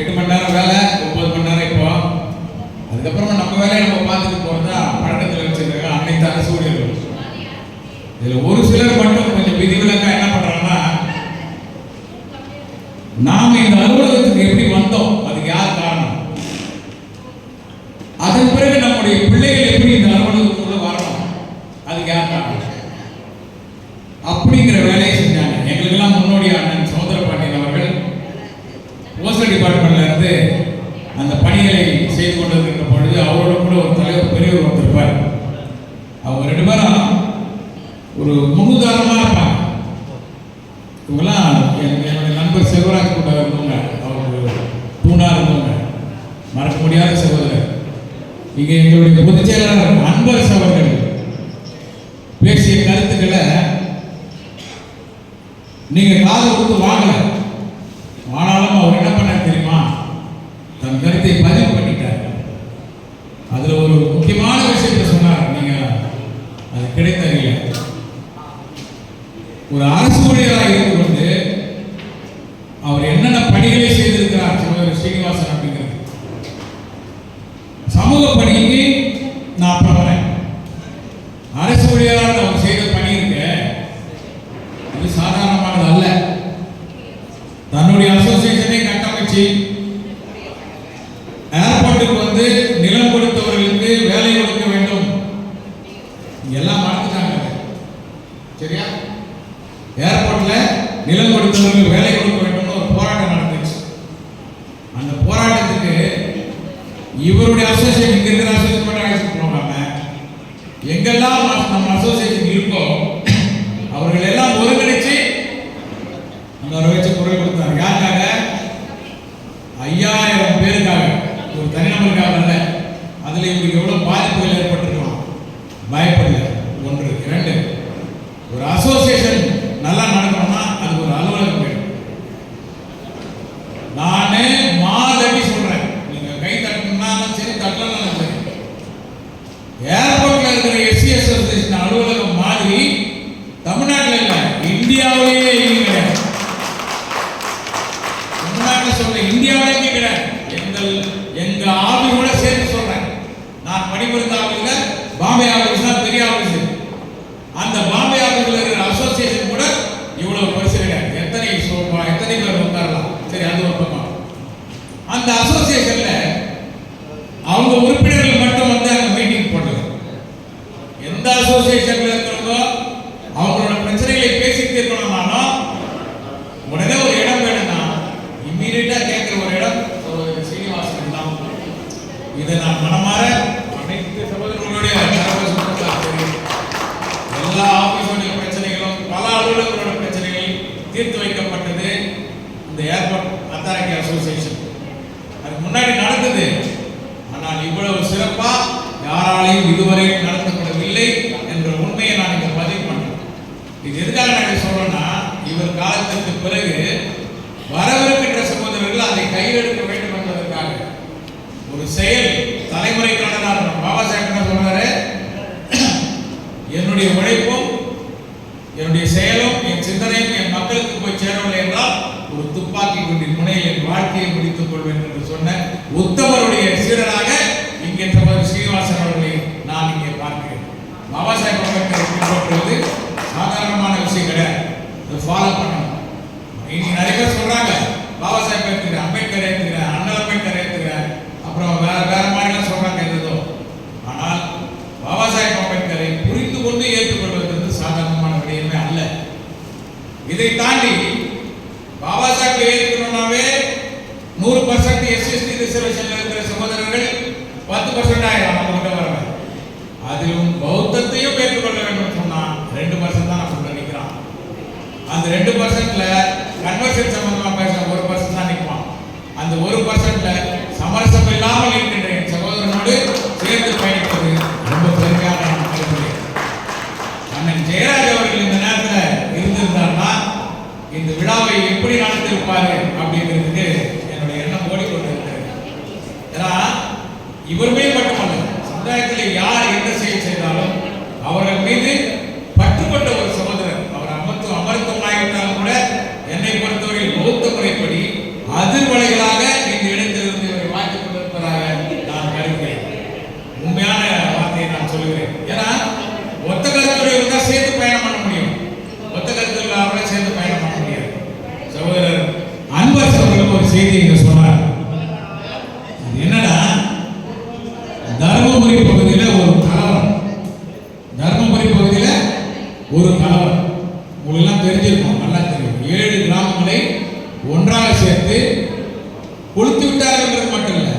எட்டு மணி நேரம் வேலை ஒன்பது மணி நேரம் இப்போ. அதுக்கப்புறமா நம்ம வேலையை நம்ம பார்த்துட்டு போகிறதா பழக்கத்தில் வச்சிருக்காங்க அனைத்து அரசு ஊழியர்கள் இதில் ஒரு சிலர் மட்டும் கொஞ்சம் விதிவிலக்காக என்ன பண்ணுறாங்கன்னா நாம இந்த அலுவலகத்துக்கு எப்படி வந்தோம்? அதுக்கு யார் காரணம்? அதன் பிறகு நம்முடைய பிள்ளைகள் எப்படி இந்த அலுவலகத்துக்குள்ள வரணும்? அதுக்கு யார் காரணம்? அப்படிங்கிற வேலையை செஞ்சாங்க எங்களுக்கெல்லாம் முன்னோடி அண்ணன் சௌந்தர பாண்டியன் அவர்கள் போஸ்டல் டிபார்ட்மெண்ட்ல இருந்து அந்த பணிகளை செய்து கொண்டிருக்கின்ற பொழுது அவரோட கூட ஒரு தலைவர் பெரியவர் வந்திருப்பார் அவங்க ரெண்டு பேரும் ஒரு முன்னுதாரணமாக இருப்பாங்க. இவங்கெல்லாம் என்னுடைய நண்பர் செல்வராஜ் கூட இருந்தவங்க அவங்க தூணாக இருந்தவங்க மறக்க முடியாத சகோதரர். இங்கே எங்களுடைய பொதுச் செயலாளர் அன்பரசு அவர்கள் பேசிய கருத்துக்களை நீங்கள் காது கொடுத்து வாங்கலை ஆனாலும் அவர் என்ன பண்ணார் தெரியுமா தன் கருத்தை பதிவு பண்ணிட்டார். அதுல ஒரு முக்கியமான விஷயத்தை சொன்னார். நீங்க அது கிடைத்தறிய. ஒரு அரசு ஊழியராக இருந்து கொண்டு அவர் என்னென்ன பணிகளை செய்திருக்கிறார் சகோதரர் ஸ்ரீனிவாசன் அப்படிங்கிறது. சமூக பணிக்கு நான் அப்புறம் வரேன். அரசு ஊழியராக அவர் செய்த பணி இருக்கு இது சாதாரணமானது அல்ல தன்னுடைய அசோசியேஷனை கட்டமைச்சு ஏர்போர்ட்டுக்கு வந்து நிலம் கொடுத்தவர்களுக்கு வேலை கொடுக்க வேண்டும் எல்லாம் மறந்துட்டாங்க சரியா ஏர்போர்ட்ல நிலம் வேலை கொடுக்க வேண்டும்னு ஒரு போராட்டம் நடந்துச்சு. அந்த போராட்டத்துக்கு இவருடைய அசோசியேஷன் இங்க இருக்கிற அசோசியேஷன் மட்டும் அழைச்சிட்டு போகாம எங்கெல்லாம் நம்ம- அசோசியேஷன் இருக்கோ அவர்கள் எல்லாம் ஒருங்கிணைச்சு அந்த வர வச்சு குரல் கொடுத்தாங்க யாருக்காக? ஐயாயிரம் பேருக்காக. ஒரு தனிநபருக்காக அல்ல. அதுல இவருக்கு எவ்வளவு பாதிப்புகள் ஏற்பட்டிருக்கலாம் பயப்படல. ஒன்று இரண்டு ஒரு அசோசியேஷன் நல்லா நடக்கணும்னா அதுக்கு ஒரு அலுவலகம் வேணும் நானே மாதடி சொல்றேன் நீங்க கை தட்டினாலும் சரி தட்டலனாலும் சரி ஏர்போர்ட்ல இருக்கிற எஸ்சி அசோசியேஷன் அலுவலகம் மாதிரி தமிழ்நாட்டில் இல்ல இந்தியாவிலேயே இருக்கிறேன். சொல்றேன் தமிழ்நாட்டில் சொல்ல இந்தியாவிலே எங்கள் எங்க ஆபீஸ் கூட சேர்த்து சொல்றேன். நான் பணிபுரிந்த ஆபீஸ்ல பாம்பே ஆபீஸ் தான் பெரிய ஆபீஸ் அந்த பாம்பே ஆபீஸ்ல இருக்கிற அசோசியேஷன் கூட இவ்வளவு பெருசு கிடையாது எத்தனை சோஃபா எத்தனை பேர் உட்காரலாம் சரி அது ஒரு பக்கம் அந்த அசோசியேஷன்ல அவங்க உறுப்பினர்கள் மட்டும் வந்து அங்க மீட்டிங் போட்டது எந்த அசோசியேஷன்ல இருக்கிறதோ அவங்களோட பிரச்சனைகளை பேசி தீர்க்கணும்னாலும் உடனே ஒரு இடம் வேணும்னா இம்மீடியட்டா கேட்கிற ஒரு இடம் ஒரு சீனிவாசன் தான் இதை நான் மனமாற அனைத்து சகோதரர்களுடைய. எல்லா ஆபீஸோடைய பிரச்சனைகளும் பல அலுவலர்களோட பிரச்சனைகள் தீர்த்து வைக்கப்பட்டது இந்த ஏர்போர்ட் அத்தாரிட்டி அசோசியேஷன் அதுக்கு முன்னாடி நடந்தது ஆனால் இவ்வளவு சிறப்பா யாராலையும் இதுவரை நடத்தப்படவில்லை என்ற உண்மையை நான் இங்க பதிவு பண்றேன் இது எதுக்காக நான் இதை சொல்றேன்னா இவர் காலத்திற்கு பிறகு வரவிருக்கின்ற சகோதரர்கள் அதை கையெடுக்க வேண்டும் என்பதற்காக ஒரு செயல் தலைமுறைக்கான பாபா சாஹேப் என்ன சொல்றாரு என்னுடைய உழைப்பும் என்னுடைய செயலும் என் சிந்தனையும் என் மக்களுக்கு போய் சேரவில்லை என்றால் ஒரு துப்பாக்கி குண்டின் முனையில் என் வாழ்க்கையை முடித்துக் கொள்வேன் என்று சொன்ன உத்தமருடைய சீடராக இங்கே சகோதரர் ஸ்ரீனிவாசன் அவர்களை நான் இங்கே பார்க்கிறேன் பாபா சாஹேப் அம்பேத்கரை பின்பற்றுவது சாதாரணமான விஷயம் கிடையாது இதை ஃபாலோ பண்ணணும். இன்னைக்கு நிறைய பேர் சொல்றாங்க பாபா சாஹிப் ஏத்துக்கிறேன் அம்பேத்கர் ஏத்துக்கிறேன் அண்ணல் அம்பேத்கர் ஏத்துக்கிறேன் அப்புறம் வேற வேற மாதிரிலாம் சொல்றாங்க எதுதோ ஆனால் பாபா சாஹிப் அம்பேத்கரை புரிந்து கொண்டு ஏற்றுக்கொள்வது வந்து சாதாரணமான விடயமே அல்ல. இதை தாண்டி பாபா சாஹிப் ஏற்றுக்கணும்னாவே நூறு பர்சன்ட் எஸ்எஸ்டி ரிசர்வேஷன்ல இருக்கிற சகோதரர்கள் பத்து பர்சன்ட் ஆயிரம் நம்ம கிட்ட வரவங்க அதிலும் பௌத்தத்தையும் ஏற்றுக்கொள்ள வேண்டும் சொன்னா ரெண்டு பர்சன்ட் தான் அந்த ரெண்டு பர்சன்ட்ல கன்வர்ஷன் சம்பந்தமா பேசின ஒரு பர்சன்ட் தான் நிற்பான் அந்த ஒரு பர்சன்ட்ல சமரசம் இல்லாமல் இருக்கின்ற என் சகோதரனோடு சேர்ந்து பயணிப்பது ரொம்ப பெருமையான அண்ணன் ஜெயராஜ் அவர்கள் இந்த நேரத்தில் இருந்திருந்தார்னா இந்த விழாவை எப்படி நடத்திருப்பாரு அப்படிங்கிறதுக்கு என்னுடைய எண்ணம் ஓடிக்கொண்டிருக்கிறது. ஏன்னா இவருமே ஒரு கலவரம். உங்களுக்கெல்லாம் தெரிஞ்சிருக்கும் நல்லா தெரியும். ஏழு கிராமங்களை ஒன்றாக சேர்த்து கொளுத்து விட்டார்கள் மட்டும் இல்லை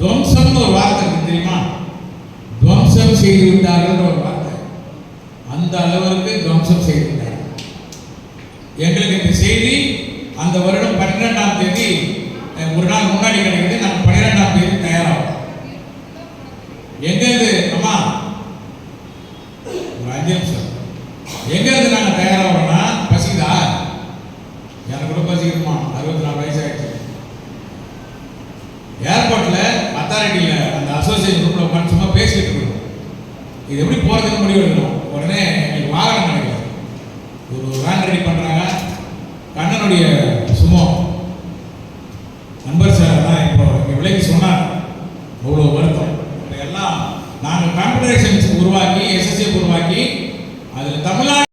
துவம்சம்னு ஒரு வார்த்தை தெரியுமா? துவம்சம் செய்து விட்டார்கள் ஒரு வார்த்தை. அந்த அளவிற்கு துவம்சம் செய்து எங்களுக்கு இந்த செய்தி அந்த வருடம் பன்னிரெண்டாம் தேதி ஒரு நாள் முன்னாடி கிடைக்குது நாங்கள் பன்னிரெண்டாம் தேதி தயாராகும். எங்கள் அத்தாரிட்டியில அந்த அசோசியேஷன் குரூப்ல உட்காந்து சும்மா பேசிட்டு இருக்கணும். இது எப்படி போகிறதுக்கு முடிவு எடுக்கணும். உடனே எங்களுக்கு வாகனம் கிடைக்கல. ஒரு வேன் ரெடி பண்றாங்க. கண்ணனுடைய சுமோ நண்பர் சார் தான் இப்போ இங்க விலைக்கு சொன்னார். அவ்வளோ வருத்தம். எல்லாம் நாங்கள் காம்படிஷன்ஸ் உருவாக்கி எஸ்எஸ்ஏ உருவாக்கி அதில் தமிழ்நாடு